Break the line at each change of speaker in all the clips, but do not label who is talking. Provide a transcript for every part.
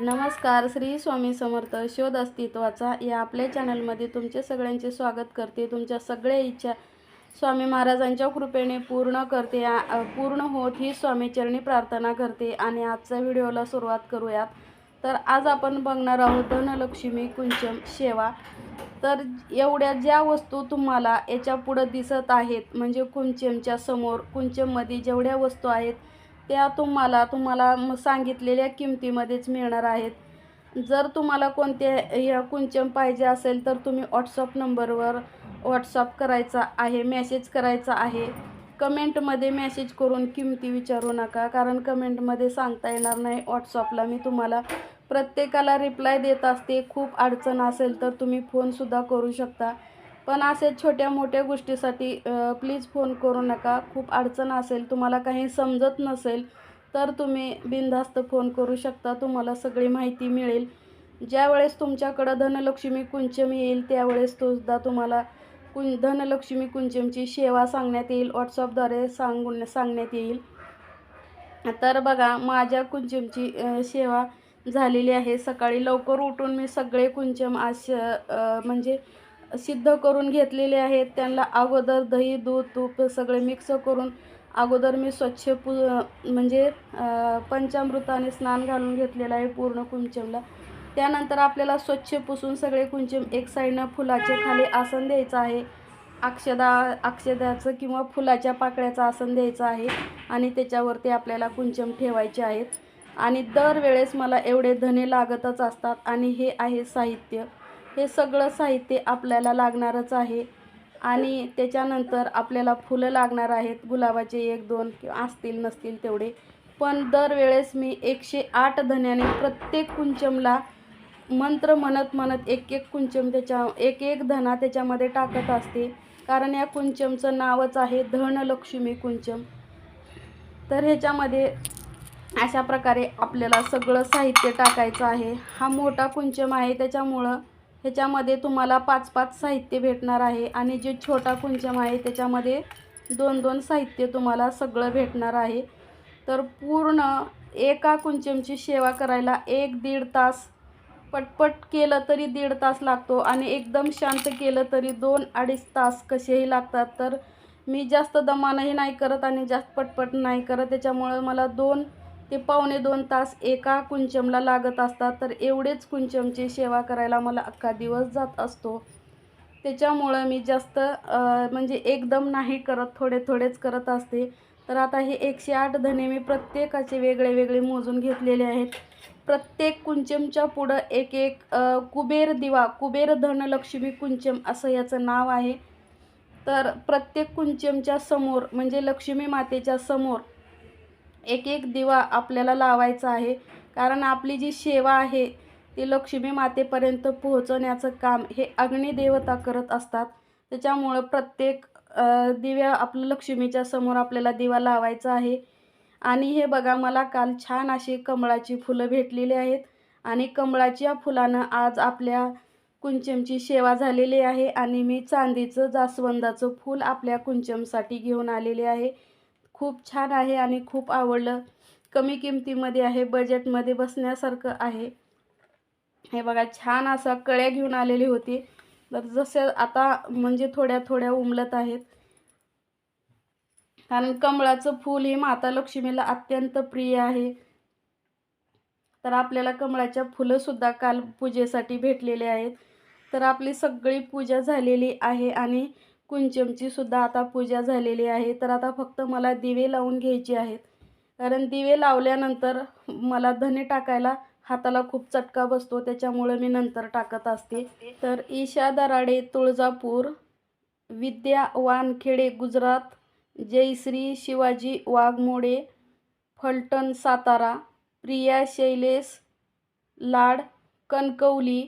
नमस्कार श्री स्वामी समर्थ शोध अस्तित्वाचा या आपल्या चॅनलमध्ये तुमचे सगळ्यांचे स्वागत करते. तुमच्या सगळ्या इच्छा स्वामी महाराजांच्या कृपेने पूर्ण करते. पूर्ण होत ही स्वामीचरणी प्रार्थना करते आणि आजच्या व्हिडिओला सुरुवात करूयात. तर आज आपण बघणार आहोत धनलक्ष्मी कुंचम सेवा. तर एवढ्या ज्या वस्तू तुम्हाला याच्या पुढं दिसत आहेत म्हणजे कुंचमच्या समोर कुंचममध्ये जेवढ्या वस्तू आहेत त्या तुम्हाला तुम्हाला सांगितलेल्या किमतीमध्येच मिळणार आहेत. जर तुम्हाला कोणत्या या कुंचम पाहिजे असेल तर तुम्ही व्हॉट्सअप नंबरवर व्हॉट्सअप करायचा आहे मेसेज करायचा आहे. कमेंटमध्ये मेसेज करून किमती विचारू नका कारण कमेंटमध्ये सांगता येणार नाही. व्हॉट्सअपला मी तुम्हाला प्रत्येकाला रिप्लाय देत असते. खूप अडचण असेल तर तुम्ही फोनसुद्धा करू शकता. पण असे छोट्या मोठ्या गोष्टीसाठी प्लीज फोन करू नका. खूप अडचण असेल तुम्हाला काही समजत नसेल तर तुम्ही बिनधास्त फोन करू शकता. तुम्हाला सगळी माहिती मिळेल. ज्यावेळेस तुमच्याकडं धनलक्ष्मी कुंचम येईल त्यावेळेस तोसुद्धा तुम्हाला कुं धनलक्ष्मी कुंचमची सेवा सांगण्यात येईल. व्हॉट्सअपद्वारे सांगून सांगण्यात येईल. तर बघा माझ्या कुंचमची सेवा झालेली आहे. सकाळी लवकर उठून मी सगळे कुंचम आज म्हणजे सिद्ध करून घेतलेले आहेत. त्यांना अगोदर दही दूध तूप सगळे मिक्स करून अगोदर मी स्वच्छ पु म्हणजे पंचामृताने स्नान घालून घेतलेलं आहे पूर्ण कुंचमला. त्यानंतर आपल्याला स्वच्छ पुसून सगळे कुंचम एक साईडनं फुलाचे खाली आसन द्यायचं आहे. अक्षदा अक्षदाचं किंवा फुलाच्या पाकळ्याचं आसन द्यायचं आहे आणि त्याच्यावरती आपल्याला कुंचम ठेवायचे आहेत. आणि दरवेळेस मला एवढे धने लागतच असतात आणि हे आहे साहित्य. हे सगळं साहित्य आपल्याला लागणारच आहे. आणि त्याच्यानंतर आपल्याला फुलं लागणार आहेत. गुलाबाचे एक दोन किंवा असतील नसतील तेवढे. पण दरवेळेस मी एकशे आठ धन्याने प्रत्येक कुंचमला मंत्र म्हणत म्हणत एक एक कुंचम त्याच्या एक एक धना त्याच्यामध्ये टाकत असते. कारण या कुंचमचं नावच आहे धनलक्ष्मी कुंचम. तर ह्याच्यामध्ये अशा प्रकारे आपल्याला सगळं साहित्य टाकायचं आहे. हा मोठा कुंचम आहे. त्याच्यामुळं ह्याच्यामध्ये तुम्हाला पाच पाच साहित्य भेटणार आहे. आणि जे छोटा कुंचम आहे त्याच्यामध्ये दोन दोन साहित्य तुम्हाला सगळं भेटणार आहे. तर पूर्ण एका कुंचमची सेवा करायला एक दीड तास पटपट केलं तरी दीड तास लागतो आणि एकदम शांत केलं तरी दोन अडीच तास कसेही लागतात. तर मी जास्त दमानही नाही करत आणि जास्त पटपट नाही करत. त्याच्यामुळं मला दोन ते पावणे दोन तास एका कुंचमला लागत असतात तर एवढेच कुंचमची सेवा करायला मला अख्खा दिवस जात असतो. त्याच्यामुळं मी जास्त म्हणजे एकदम नाही करत थोडे थोडेच करत असते. तर आता हे एकशे आठ धने मी प्रत्येकाचे वेगळे वेगळे मोजून घेतलेले आहेत. प्रत्येक कुंचमच्या पुढं एक एक कुबेर दिवा कुबेर धनलक्ष्मी कुंचम असं याचं नाव आहे. तर प्रत्येक कुंचमच्या समोर म्हणजे लक्ष्मी मातेच्या समोर एक एक दिवा आपल्याला लावायचा आहे. कारण आपली जी सेवा आहे ती लक्ष्मी मातेपर्यंत पोहोचवण्याचं काम हे अग्निदेवता करत असतात. त्याच्यामुळं प्रत्येक दिव्या आपलं लक्ष्मीच्या समोर आपल्याला दिवा लावायचा आहे. आणि हे बघा मला काल छान अशी कमळाची फुलं भेटलेली आहेत. आणि कमळाच्या फुलानं आज आपल्या कुंचमची सेवा झालेली आहे. आणि मी चांदीचं जास्वंदाचं फूल आपल्या कुंचमसाठी घेऊन आलेले आहे. खूप छान आहे आणि खूप आवडलं. कमी किमतीमध्ये आहे बजेटमध्ये बसण्यासारखं आहे. हे बघा छान असं कळ्या घेऊन आलेली होती. तर जसे आता म्हणजे थोड्या थोड्या उमलत आहेत. कारण कमळाचं फूल हे माता लक्ष्मीला अत्यंत प्रिय आहे. तर आपल्याला कमळाच्या फुलंसुद्धा काल पूजेसाठी भेटलेले आहेत. तर आपली सगळी पूजा झालेली आहे आणि कुंचमची सुद्धा आता पूजा झालेली आहे. तर आता फक्त मला दिवे लावून घ्यायचे आहेत. कारण दिवे लावल्यानंतर मला धने टाकायला हाताला खूप चटका बसतो. त्याच्यामुळे मी नंतर टाकत असते. तर ईशा दराडे तुळजापूर विद्या वानखेडे गुजरात जयश्री शिवाजी वाघमोडे फलटण सातारा प्रिया शैलेश लाड कणकवली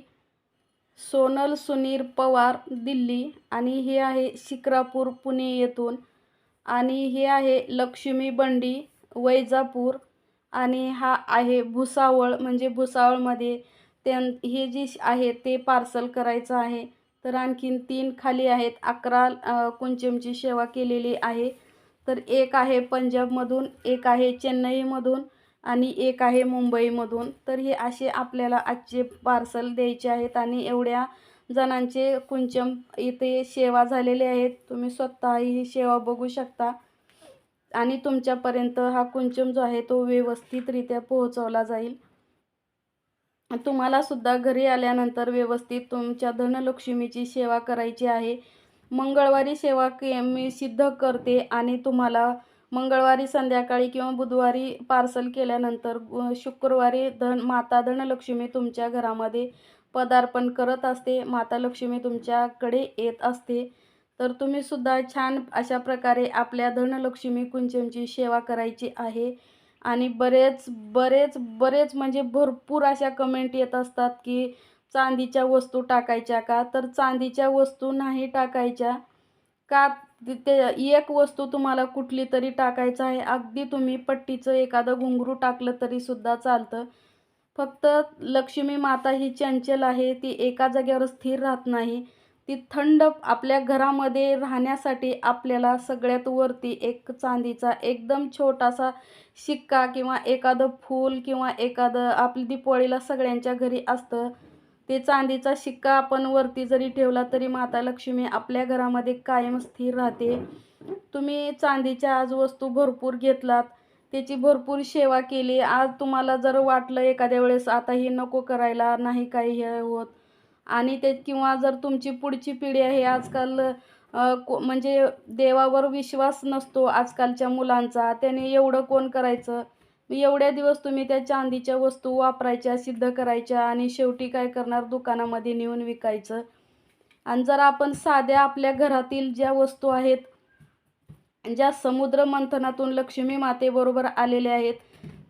सोनल सुनीर पवार दिल्ली आणि हे आहे शिक्रापूर पुणे येथून. आणि हे आहे लक्ष्मी बंडी वैजापूर आणि हा आहे भुसावळ. म्हणजे भुसावळमध्ये त्यां हे जे आहे ते पार्सल करायचं आहे. तर आणखीन तीन खाली आहेत. अकरा कुंचमची सेवा केलेली आहे. तर एक आहे पंजाबमधून एक आहे चेन्नईमधून. आणि एक आहे मुंबईमधून. तर हे असे आपल्याला आजचे पार्सल द्यायचे आहेत आणि एवढ्या जणांचे कुंचम इथे सेवा झालेले आहेत. तुम्ही स्वतःही ही सेवा बघू शकता. आणि तुमच्यापर्यंत हा कुंचम जो आहे तो व्यवस्थितरित्या पोहोचवला जाईल. तुम्हाला सुद्धा घरी आल्यानंतर व्यवस्थित तुमच्या धनलक्ष्मीची सेवा करायची आहे. मंगळवारी सेवा के मी सिद्ध करते आणि तुम्हाला मंगळवारी संध्याकाळी किंवा बुधवारी पार्सल केल्यानंतर शुक्रवारी धन माता धनलक्ष्मी तुमच्या घरामध्ये पदार्पण करत असते. माता लक्ष्मी तुमच्याकडे येत असते. तर तुम्ही सुद्धा छान अशा प्रकारे आपल्या धनलक्ष्मी कुंचमची सेवा करायची आहे. आणि बरेच बरेच बरेच म्हणजे भरपूर अशा कमेंट येत असतात की चांदीच्या वस्तू टाकायच्या का? तर चांदीच्या वस्तू नाही टाकायच्या. का तिथे एक वस्तू तुम्हाला कुठली तरी टाकायचं आहे. अगदी तुम्ही पट्टीचं एखादं घुंगरू टाकलं तरी सुद्धा चालतं. फक्त लक्ष्मी माता ही चंचल आहे. ती एका जागेवर स्थिर राहत नाही. ती थंड आपल्या घरामध्ये राहण्यासाठी आपल्याला सगळ्यात वरती एक चांदीचा एकदम छोटासा शिक्का किंवा एखादं फूल किंवा एखादं आपली दीपावळीला सगळ्यांच्या घरी असतं. ते चांदीचा शिक्का आपण वरती जरी ठेवला तरी माता लक्ष्मी आपल्या घरामध्ये कायम स्थिर राहते. तुम्ही चांदीच्या आज वस्तू भरपूर घेतलात. त्याची भरपूर सेवा केली. आज तुम्हाला जर वाटलं एखाद्या वेळेस आता हे नको करायला नाही काही हे होत. आणि ते किंवा जर तुमची पुढची पिढी आहे आजकाल को म्हणजे देवावर विश्वास नसतो आजकालच्या मुलांचा. त्याने एवढं कोण करायचं? एवढ्या दिवस तुम्ही त्या चांदीच्या वस्तू वापरायच्या सिद्ध करायच्या आणि शेवटी काय करणार? दुकानामध्ये नेऊन विकायचं. आणि जर आपण साध्या आपल्या घरातील ज्या वस्तू आहेत ज्या समुद्र मंथनातून लक्ष्मी मातेबरोबर आलेल्या आहेत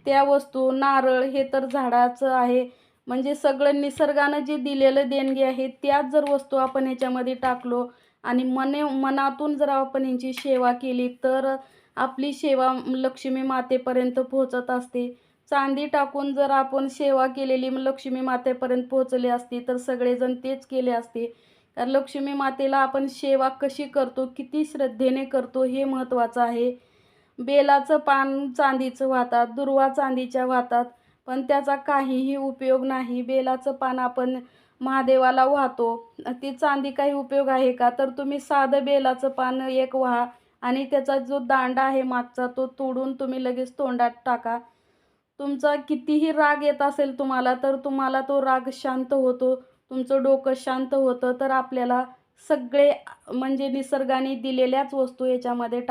त्या वस्तू नारळ हे तर झाडाचं आहे. म्हणजे सगळं निसर्गानं जे दिलेलं देणगी आहे त्याच जर वस्तू आपण याच्यामध्ये टाकलो आणि मने मनातून जर आपण यांची सेवा केली तर आपली सेवा लक्ष्मी मातेपर्यंत पोहोचत असते. चांदी टाकून जर आपण सेवा केलेली लक्ष्मी मातेपर्यंत पोहोचली असती तर सगळेजण तेच केले असते. तर लक्ष्मी मातेला आपण सेवा कशी करतो किती श्रद्धेने करतो हे महत्त्वाचं आहे. बेलाचं पान चांदीचं वाहतात दुर्वा चांदीच्या वाहतात पण त्याचा काहीही उपयोग नाही. बेलाचं पान आपण महादेवाला वाहतो. ती चांदी काही उपयोग आहे का? तर तुम्ही साधं बेलाचं पान एक व्हा. आणि त्याचा जो दांडा आहे मागचा तो तोडून तुम्ही लगेच तोंडात टाका. तुमचा कितीही राग येत असेल तुम्हाला तर तुम्हाला तो राग शांत होतो. तुमचं डोकं शांत होतं तर आपल्याला सगळे म्हणजे निसर्गाने दिलेल्याच वस्तू याच्यामध्ये टाक